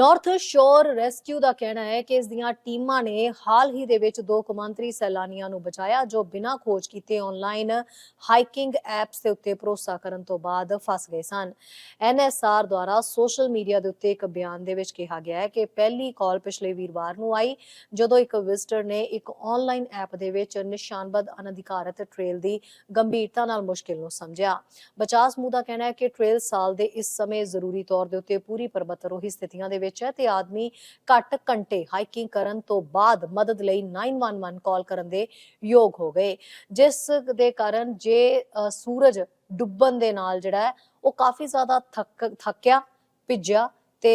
North ਸ਼ੋਰ rescue ਦਾ ਕਹਿਣਾ ਹੈ ਕਿ ਇਸ ਦੀਆਂ ਟੀਮਾਂ ਨੇ ਹਾਲ ਹੀ ਦੇ ਵਿੱਚ ਦੋ ਕੌਮਾਂਤਰੀ ਸੈਲਾਨੀਆਂ ਨੂੰ ਬਚਾਇਆ, ਜੋ ਬਿਨਾਂ ਖੋਜ ਕੀਤੇ ਆਨਲਾਈਨ ਹਾਈਕਿੰਗ ਐਪਸ ਦੇ ਉੱਤੇ ਭਰੋਸਾ ਕਰਨ ਤੋਂ ਬਾਅਦ ਫਸ ਗਏ ਸਨ। ਐਨਐਸਆਰ ਦੁਆਰਾ ਸੋਸ਼ਲ ਮੀਡੀਆ ਦੇ ਉੱਤੇ ਇੱਕ ਬਿਆਨ ਦੇ ਵਿੱਚ ਕਿਹਾ ਗਿਆ ਹੈ ਕਿ ਪਹਿਲੀ ਕਾਲ ਪਿਛਲੇ ਵੀਰਵਾਰ ਨੂੰ ਆਈ, ਜਦੋਂ ਇੱਕ ਵਿਜ਼ਟਰ ਨੇ ਇੱਕ ਆਨਲਾਈਨ ਐਪ ਦੇ ਵਿੱਚ ਨਿਸ਼ਾਨਬੱਧ ਅਨਧਿਕਾਰਤ ਟ੍ਰੇਲ ਦੀ ਗੰਭੀਰਤਾ ਨਾਲ ਮੁਸ਼ਕਿਲ ਨੂੰ ਸਮਝਿਆ। ਬਚਾਅ ਸਮੂਹ ਦਾ ਕਹਿਣਾ ਹੈ ਕਿ ਟ੍ਰੇਲ ਸਾਲ ਦੇ ਇਸ ਸਮੇਂ ਜ਼ਰੂਰੀ ਤੌਰ ਦੇ ਉੱਤੇ ਪੂਰੀ ਪਰਬਤਰੋਹੀ ਸਥਿਤੀਆਂ ਦੇ ਵਿੱਚ ਹੈ ਤੇ ਆਦਮੀ ਘੱਟ ਘੰਟੇ ਹਾਈਕਿੰਗ ਕਰਨ ਤੋਂ ਬਾਅਦ ਮਦਦ ਲਈ 911 ਕਾਲ ਕਰਨ ਦੇ ਯੋਗ ਹੋ ਗਏ। ਜਿਸ ਦੇ ਕਾਰਨ ਜੇ ਸੂਰਜ ਡੁੱਬਣ ਦੇ ਨਾਲ ਜਿਹੜਾ ਹੈ, ਉਹ ਕਾਫੀ ਜ਼ਿਆਦਾ ਥੱਕ, ਥੱਕਿਆ, ਭਿੱਜਿਆ ਤੇ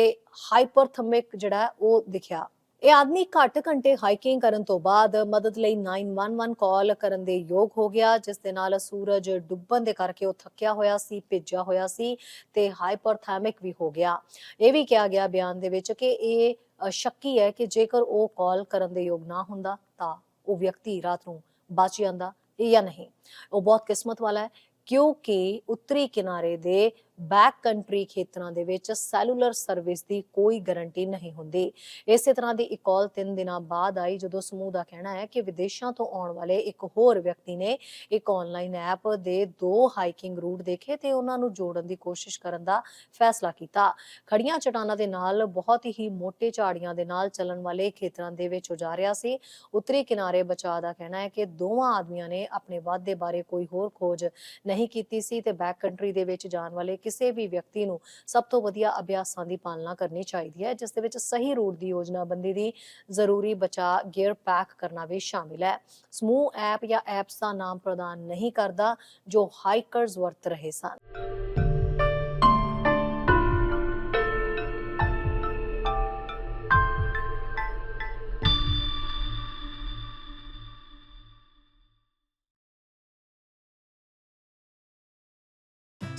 ਹਾਈਪਰਥਰਮਿਕ ਜਿਹੜਾ ਉਹ ਦਿਖਿਆ। ਇਹ ਆਦਮੀ ਘੱਟ ਘੰਟੇ ਹਾਈਕਿੰਗ ਕਰਨ ਤੋਂ ਬਾਅਦ ਮਦਦ ਲਈ 911 ਕਾਲ ਕਰਨ ਦੇ ਯੋਗ ਹੋ ਗਿਆ, ਜਿਸ ਦੇ ਨਾਲ ਸੂਰਜ ਡੁੱਬਣ ਦੇ ਕਰਕੇ ਉਹ ਥੱਕਿਆ ਹੋਇਆ ਸੀ, ਭਿੱਜਿਆ ਹੋਇਆ ਸੀ ਤੇ ਹਾਈਪਰਥਰਮਿਕ ਵੀ ਹੋ ਗਿਆ। ਇਹ ਵੀ ਕਿਹਾ ਗਿਆ ਬਿਆਨ ਦੇ ਵਿੱਚ ਕਿ ਇਹ ਸ਼ੱਕੀ ਹੈ ਕਿ ਜੇਕਰ ਉਹ ਕਾਲ ਕਰਨ ਦੇ ਯੋਗ ਨਾ ਹੁੰਦਾ ਤਾਂ ਉਹ ਵਿਅਕਤੀ ਰਾਤ ਨੂੰ ਬਚ ਜਾਂਦਾ ਜਾਂ ਨਹੀਂ। ਉਹ ਬਹੁਤ ਕਿਸਮਤ ਵਾਲਾ ਹੈ, ਕਿਉਂਕਿ ਉੱਤਰੀ ਕਿਨਾਰੇ ਦੇ ਬੈਕ ਕੰਟਰੀ ਖੇਤਰਾਂ ਦੇ ਵਿੱਚ ਸੈਲੂਲਰ ਸਰਵਿਸ ਦੀ ਕੋਈ ਗਾਰੰਟੀ ਨਹੀਂ ਹੁੰਦੀ। ਇਸੇ ਤਰ੍ਹਾਂ ਦੀ ਇੱਕ ਕਾਲ 3 ਦਿਨਾਂ ਬਾਅਦ ਆਈ ਜਦੋਂ ਸਮੂਹ ਦਾ ਕਹਿਣਾ ਹੈ ਕਿ ਵਿਦੇਸ਼ਾਂ ਤੋਂ ਆਉਣ ਵਾਲੇ ਇੱਕ ਹੋਰ ਵਿਅਕਤੀ ਨੇ ਇੱਕ ਆਨਲਾਈਨ ਐਪ ਦੇ ਦੋ ਹਾਈਕਿੰਗ ਰੂਟ ਦੇਖੇ ਤੇ ਉਹਨਾਂ ਨੂੰ ਜੋੜਨ ਦੀ ਕੋਸ਼ਿਸ਼ ਕਰਨ ਦਾ ਫੈਸਲਾ ਕੀਤਾ। ਖੜੀਆਂ ਚਟਾਨਾਂ ਦੇ ਨਾਲ ਬਹੁਤ ਹੀ ਮੋٹے ਝਾੜੀਆਂ ਦੇ ਨਾਲ ਚੱਲਣ ਵਾਲੇ ਖੇਤਰਾਂ ਦੇ ਵਿੱਚ ਉਹ ਜਾ ਰਿਹਾ ਸੀ। ਉੱਤਰੀ ਕਿਨਾਰੇ ਬਚਾਅ ਦਾ ਕਹਿਣਾ ਹੈ ਕਿ ਦੋਵਾਂ ਆਦਮੀਆਂ ਨੇ ਆਪਣੇ ਵਾਅਦੇ ਬਾਰੇ ਕੋਈ ਹੋਰ ਖੋਜ ਨਹੀਂ ਕੀਤੀ ਸੀ ਤੇ ਬੈਕ ਕੰਟਰੀ ਦੇ ਵਿੱਚ ਜਾਣ ਵਾਲੇ ਕਿਸੇ ਵੀ ਵਿਅਕਤੀ ਨੂੰ ਸਭ ਤੋਂ ਵਧੀਆ ਅਭਿਆਸਾਂ ਦੀ ਪਾਲਣਾ ਕਰਨੀ ਚਾਹੀਦੀ ਹੈ, ਜਿਸ ਦੇ ਵਿੱਚ ਸਹੀ ਰੂਟ ਦੀ ਯੋਜਨਾਬੰਦੀ ਦੀ ਜ਼ਰੂਰੀ ਬਚਾ ਗੇਅਰ ਪੈਕ ਕਰਨਾ ਵੀ ਸ਼ਾਮਿਲ ਹੈ। ਸਮੂਹ ਐਪ ਜਾਂ ਐਪਸ ਦਾ ਨਾਮ ਪ੍ਰਦਾਨ ਨਹੀਂ ਕਰਦਾ, ਜੋ ਹਾਈਕਰਸ ਵਰਤ ਰਹੇ ਸਨ।